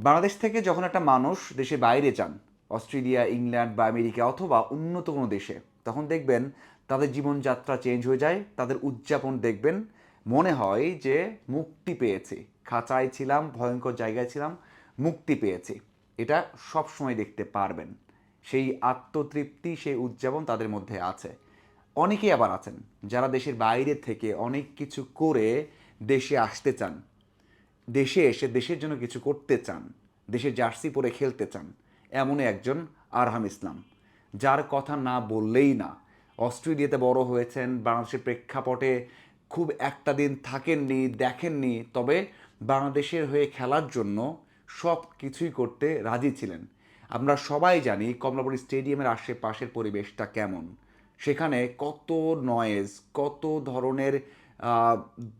বাংলাদেশ থেকে যখন একটা মানুষ দেশে বাইরে যান, অস্ট্রেলিয়া, ইংল্যান্ড বা আমেরিকা অথবা উন্নত কোনো দেশে, তখন দেখবেন তাদের জীবনযাত্রা চেঞ্জ হয়ে যায়, তাদের উদযাপন দেখবেন, মনে হয় যে মুক্তি পেয়েছি। খাঁচায় ছিলাম, ভয়ঙ্কর জায়গায় ছিলাম, মুক্তি পেয়েছি। এটা সব সময় দেখতে পারবেন। সেই আত্মতৃপ্তি, সেই উদযাপন তাদের মধ্যে আছে। অনেকেই আবার আছেন যারা দেশের বাইরে থেকে অনেক কিছু করে দেশে আসতে চান। দেশে এসে দেশের জন্য কিছু করতে চান, দেশের জার্সি পরে খেলতে চান, এমনই একজন আরহাম ইসলাম, যার কথা না বললেই না। অস্ট্রেলিয়াতে বড় হয়েছেন, বাংলাদেশের প্রেক্ষাপটে খুব একটা দিন থাকেননি, দেখেননি, তবে বাংলাদেশের হয়ে খেলার জন্য সব কিছুই করতে রাজি ছিলেন। আমরা সবাই জানি কমলাপুর স্টেডিয়ামের আশেপাশের পরিবেশটা কেমন। সেখানে কত নয়েজ কত ধরনের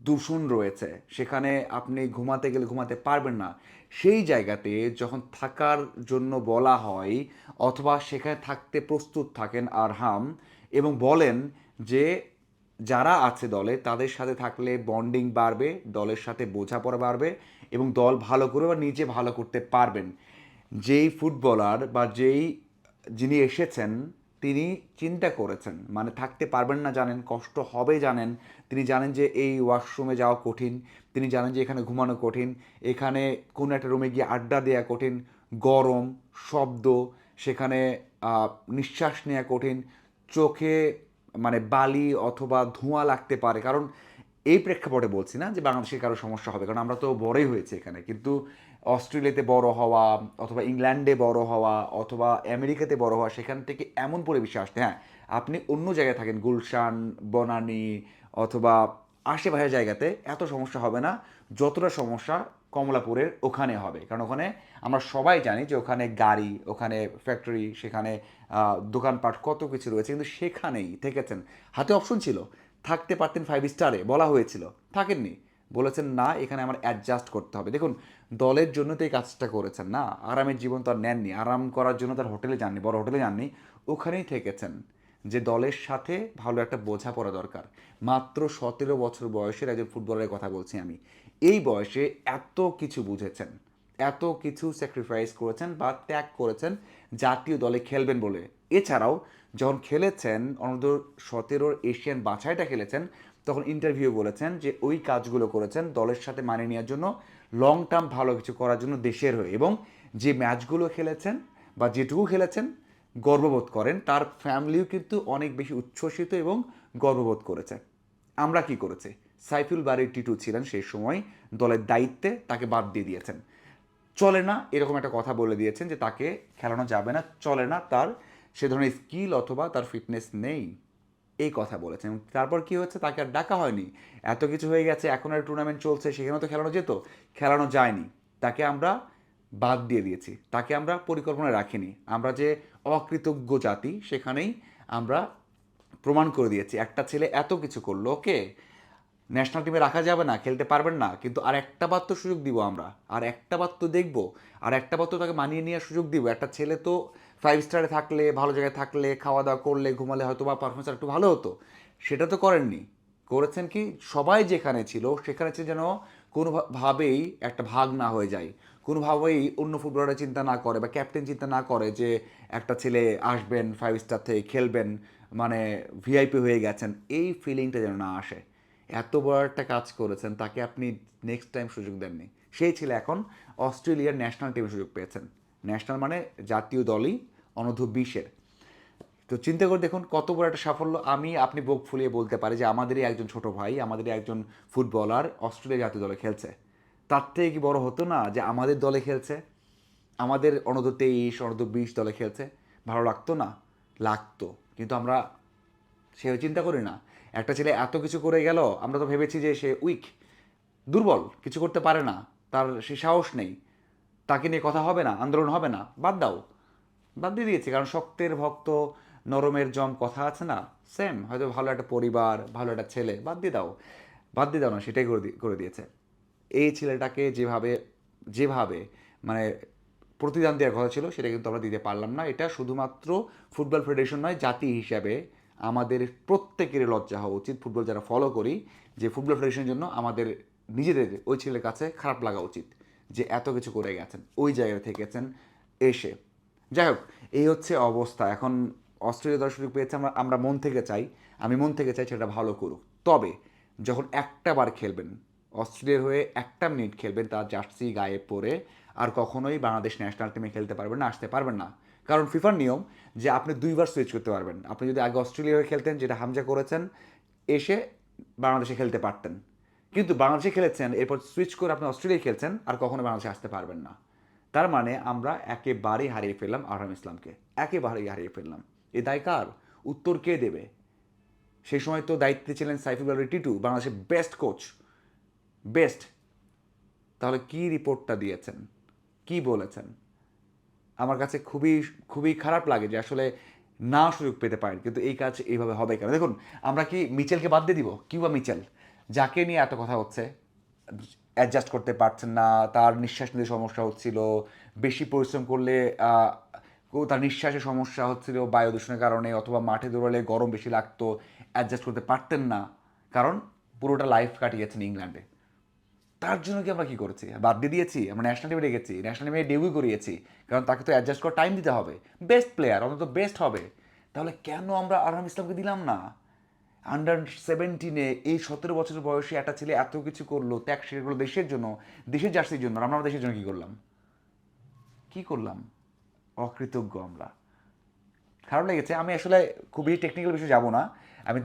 দূষণ রয়েছে। সেখানে আপনি ঘুমাতে গেলে ঘুমাতে পারবেন না। সেই জায়গাতে যখন থাকার জন্য বলা হয় অথবা সেখানে থাকতে প্রস্তুত থাকেন আরহাম এবং বলেন যে যারা আছে দলে, তাদের সাথে থাকলে বন্ডিং বাড়বে, দলের সাথে বোঝাপড়া বাড়বে এবং দল ভালো করে বা নিজে ভালো করতে পারবেন। যেই ফুটবলার বা যেই যিনি এসেছেন তিনি চিন্তা করেছেন মানে থাকতে পারবেন না জানেন, কষ্ট হবে জানেন। তিনি জানেন যে এই ওয়াশরুমে যাওয়া কঠিন, তিনি জানেন যে এখানে ঘুমানো কঠিন, এখানে কোনো একটা রুমে গিয়ে আড্ডা দেওয়া কঠিন, গরম, শব্দ, সেখানে নিঃশ্বাস নেওয়া কঠিন, চোখে মানে বালি অথবা ধোঁয়া লাগতে পারে। কারণ এই প্রেক্ষাপটে বলছি না যে বাংলাদেশের কারও সমস্যা হবে, কারণ আমরা তো বড়ই হয়েছে এখানে। কিন্তু অস্ট্রেলিয়াতে বড় হওয়া অথবা ইংল্যান্ডে বড় হওয়া অথবা আমেরিকাতে বড় হওয়া, সেখান থেকে এমন পরিবেশে আসতে হ্যাঁ আপনি অন্য জায়গায় থাকেন, গুলশান, বনানী অথবা আশেপাশের জায়গাতে এত সমস্যা হবে না, যতটা সমস্যা কমলাপুরের ওখানে হবে। কারণ ওখানে আমরা সবাই জানি যে ওখানে গাড়ি, ওখানে ফ্যাক্টরি সেখানে দোকানপাট কত কিছু রয়েছে, কিন্তু সেখানেই থেকেছেন। হাতে অপশন ছিল। থাকতে পারতেন ফাইভ স্টারে বলা হয়েছিল। থাকেননি। বলেছেন, না, এখানে আমার অ্যাডজাস্ট করতে হবে। দেখুন, দলের জন্য তো এই কাজটা করেছেন, না? আরামের জীবন তো আর নেননি। আরাম করার জন্য তার হোটেলে যাননি, বড় হোটেলে যাননি। ওখানেই থেকেছেন যে দলের সাথে ভালো একটা বোঝাপড়া দরকার। মাত্র সতেরো বছর বয়সের একজন ফুটবলারের কথা বলছি আমি। এই বয়সে এত কিছু বুঝেছেন, এত কিছু স্যাক্রিফাইস করেছেন বা ত্যাগ করেছেন, জাতীয় দলে খেলবেন বলে। এছাড়াও যখন খেলেছেন, অনূর্ধ্ব সতেরোর এশিয়ান বাছাইটা খেলেছেন, তখন ইন্টারভিউ বলেছেন যে, ওই কাজগুলো করেছেন দলের সাথে মানিয়ে নেওয়ার জন্য লং টার্ম ভালো কিছু করার জন্য দেশের হয়ে। এবং যে ম্যাচগুলো খেলেছেন বা যেটুকু খেলেছেন, গর্ববোধ করেন। তার ফ্যামিলিও কিন্তু অনেক বেশি উচ্ছ্বসিত এবং গর্ববোধ করেছে। আমরা কি করেছি? সাইফুল বাড়ির টিটু ছিলেন সেই সময়, দলের দায়িত্বে তাকে বাদ দিয়ে দিয়েছেন। চলে না, এরকম একটা কথা বলে দিয়েছেন যে, তাকে খেলানো যাবে না, চলে না। তার সে ধরনের স্কিল অথবা তার ফিটনেস নেই। এই কথা বলেছেন এবং তারপর কি হচ্ছে তাকে আর ডাকা হয়নি। এত কিছু হয়ে গেছে, এখন আর টুর্নামেন্ট চলছে সেখানে তো খেলানো যেত? খেলানো যায়নি। তাকে আমরা বাদ দিয়ে দিয়েছি। তাকে আমরা পরিকল্পনায় রাখিনি। আমরা যে অকৃতজ্ঞ জাতি, সেখানেই আমরা প্রমাণ করে দিয়েছি। একটা ছেলে এত কিছু করল, ওকে ন্যাশনাল টিমে রাখা যাবে না, খেলতে পারবেন না, কিন্তু আর একটা বার তো সুযোগ দিব আমরা। আর একটা বার তো দেখব। আর একটা বার তো তাকে মানিয়ে নেওয়ার সুযোগ দিব। একটা ছেলে তো ফাইভ স্টারে থাকলে, ভালো জায়গায় থাকলে খাওয়া দাওয়া করলে, ঘুমালে হয়তো বা পারফরমেন্স একটু ভালো হতো। সেটা তো করেননি। করেছেন কি? সবাই যেখানে ছিল, সেখানে ছিল যেন কোনোভাবেই একটা ভাগ না হয়ে যায়। কোনোভাবেই অন্য ফুটবলাররা চিন্তা না করে বা ক্যাপ্টেন চিন্তা না করে যে একটা ছেলে আসবেন ফাইভ স্টার থেকে খেলবেন মানে ভিআইপি হয়ে গেছেন। এই ফিলিংটা যেন না আসে। এত বড় একটা কাজ করেছেন, তাকে আপনি নেক্সট টাইম সুযোগ দেননি। সেই ছেলে এখন অস্ট্রেলিয়ার ন্যাশনাল টিমে সুযোগ পেয়েছেন। ন্যাশনাল মানে জাতীয় দলই অনূর্ধ্ব বিশের। তো চিন্তা করে দেখুন কত বড় একটা সাফল্য আমি আপনি বুক ফুলিয়ে বলতে পারি যে আমাদেরই একজন ছোট ভাই, আমাদেরই একজন ফুটবলার অস্ট্রেলিয়া জাতীয় দলে খেলছে। তার থেকে কি বড় হতো না যে আমাদের দলে খেলছে? আমাদের অনূর্ধ্ব তেইশ, অনূর্ধ্ব বিশ দলে খেলছে। ভালো লাগতো না? লাগতো। কিন্তু আমরা সে চিন্তা করি না। একটা ছেলে এত কিছু করে গেল, আমরা তো ভেবেছি যে সে উইক দুর্বল, কিছু করতে পারে না। তার সে সাহস নেই। তাকে নিয়ে কথা হবে না, আন্দোলন হবে না। বাদ দাও। বাদ দিয়ে দিয়েছি, কারণ শক্তের ভক্ত, নরমের জম কথা আছে না? সেম হয়তো ভালো একটা পরিবার, ভালো একটা ছেলে, বাদ দিয়ে দাও। বাদ দিয়ে দাও না, সেটাই করে করে দিয়েছে। এই ছেলেটাকে যেভাবে যেভাবে মানে প্রতিদান দেওয়ার কথা ছিল, সেটা কিন্তু আমরা দিতে পারলাম না। এটা শুধুমাত্র ফুটবল ফেডারেশন নয়, জাতি হিসাবে আমাদের প্রত্যেকের লজ্জা হওয়া উচিত। ফুটবল যারা ফলো করি, যে ফুটবল ফেডারেশনের জন্য আমাদের নিজেদের, ওই ছেলের কাছে খারাপ লাগা উচিত, যে এত কিছু করে গেছেন, ওই জায়গায় থেকেছেন এসে। যাই হোক, এই হচ্ছে অবস্থা। এখন অস্ট্রেলিয়া দর্শক পেয়েছে, আমরা আমরা মন থেকে চাই, আমি মন থেকে চাই সেটা ভালো করুক। তবে যখন একটা বার খেলবেন, অস্ট্রেলিয়ার হয়ে একটা মিনিট খেলবেন, তার জার্সি গায়ে পরে আর কখনোই বাংলাদেশ ন্যাশনাল টিমে খেলতে পারবেন না, আসতে পারবেন না। কারণ ফিফার নিয়ম যে আপনি দুইবার সুইচ করতে পারবেন। আপনি যদি আগে অস্ট্রেলিয়া হয়ে খেলতেন, যেটা হামজা করেছেন, এসে বাংলাদেশে খেলতে পারতেন। কিন্তু বাংলাদেশে খেলেছেন, এরপর সুইচ করে আপনি অস্ট্রেলিয়ায় খেলছেন, আর কখনো বাংলাদেশে আসতে পারবেন না। তার মানে আমরা একেবারেই হারিয়ে ফেললাম আরহাম ইসলামকে। একেবারেই হারিয়ে ফেললাম। এ দায় কার? উত্তর কে দেবে? সেই সময় তো দায়িত্বে ছিলেন সাইফুল টিটু, বাংলাদেশের বেস্ট কোচ বেস্ট তাহলে কি রিপোর্টটা দিয়েছেন? কি বলেছেন? আমার কাছে খুবই খুবই খারাপ লাগে যে আসলে না সুযোগ পেতে পারেন, কিন্তু এই কাজ এইভাবে হবে কেন? দেখুন, আমরা কি মিচেলকে বাদ দিয়ে দিব? Cuba Mitchell? যাকে নিয়ে এত কথা হচ্ছে? অ্যাডজাস্ট করতে পারছেন না, তার নিঃশ্বাস নিতে সমস্যা হচ্ছিল, বেশি পরিশ্রম করলে তার নিঃশ্বাসে সমস্যা হচ্ছিল বায়ু দূষণের কারণে অথবা মাঠে দৌড়ালে গরম বেশি লাগতো অ্যাডজাস্ট করতে পারতেন না, কারণ পুরোটা লাইফ কাটিয়েছেন ইংল্যান্ডে। তার জন্য কি আমরা কী করেছি? বাদ দিয়ে দিয়েছি, আমরা ন্যাশনাল টিমে রেখেছি ন্যাশনাল টিমে ডেবিউ করিয়েছি, কারণ তাকে তো অ্যাডজাস্ট করার টাইম দিতে হবে। বেস্ট প্লেয়ার অন্তত বেস্ট হবে। তাহলে কেন আমরা আরহাম ইসলামকে দিলাম না? আন্ডার সেভেন্টিনে এই সতেরো বছর বয়সে একটা ছেলে এত কিছু করল ত্যাগ স্বীকার করল দেশের জন্য, দেশের জার্সির জন্য আমরা দেশের জন্য কী করলাম? কি করলাম? অকৃতজ্ঞ আমরা। খারাপ লেগেছে। আমি আসলে খুবই টেকনিক্যাল বিষয়ে যাব না। আমি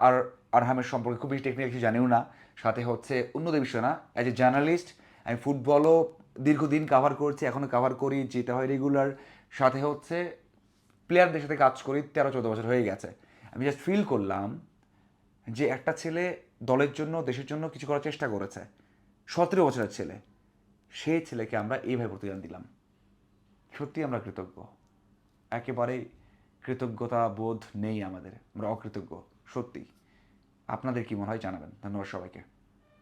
আর, আরহামের সম্পর্কে খুবই টেকনিক্যাল কিছু জানিও না। সাথে হচ্ছে অন্যদের বিষয় না। অ্যাজ এ জার্নালিস্ট আমি ফুটবলও দীর্ঘদিন কাভার করছি এখনও কাভার করি যেতে হয় রেগুলার সাথে হচ্ছে প্লেয়ারদের সাথে কাজ করি, তেরো, চোদ্দ বছর হয়ে গেছে। আমি জাস্ট ফিল করলাম যে একটা ছেলে দলের জন্য, দেশের জন্য কিছু করার চেষ্টা করেছে। সতেরো বছরের ছেলে। সেই ছেলেকে আমরা এইভাবে প্রতিদান দিলাম। সত্যি আমরা কৃতজ্ঞ। একেবারেই কৃতজ্ঞতা বোধ নেই আমাদের। আমরা অকৃতজ্ঞ। সত্যি আপনাদের কি মনে হয় জানাবেন। ধন্যবাদ সবাইকে।